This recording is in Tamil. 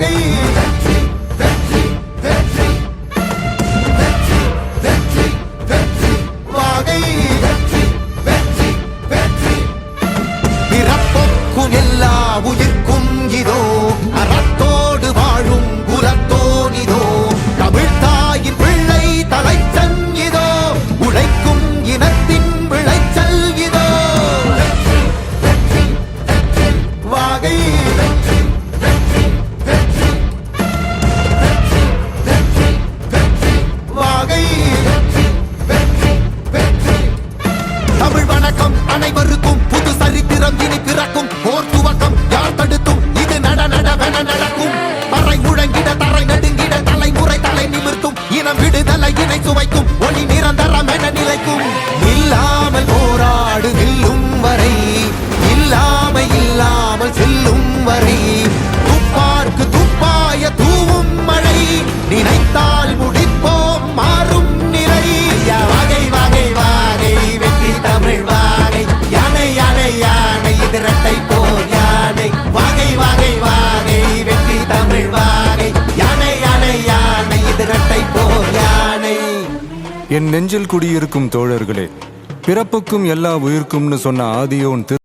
வாகை வெற்றி வெற்றி வெற்றி வெற்றி வெற்றி வெற்றி வாகை வெற்றி வெற்றி வெற்றி பிறப்புக்கும் எல்லா உயிர்க்கும் இதோ வணக்கம். அனைவருக்கும் புது சரித்திரம் இனி பிறக்கும். போர் துவக்கம். யார் தடுத்தும் இது நட நடவென நடக்கும். பறை முழங்கிட தரை நடுங்கிட தலைமுறை தலை நிமிர்த்தும். இனம் விடுதலை இணை சுவைக்கும். ஒளி நிரந்தரம் என நிலைக்கும். இல்லாமல் போராடு நில்லும் வரை. இல்லாமல் இல்லாமல் செல்லும் வரை. துப்பா என் நெஞ்சில் குடியிருக்கும் தோழர்களே பிறப்புக்கும் எல்லா உயிர்க்கும்னு சொன்ன ஆதியோன் திரு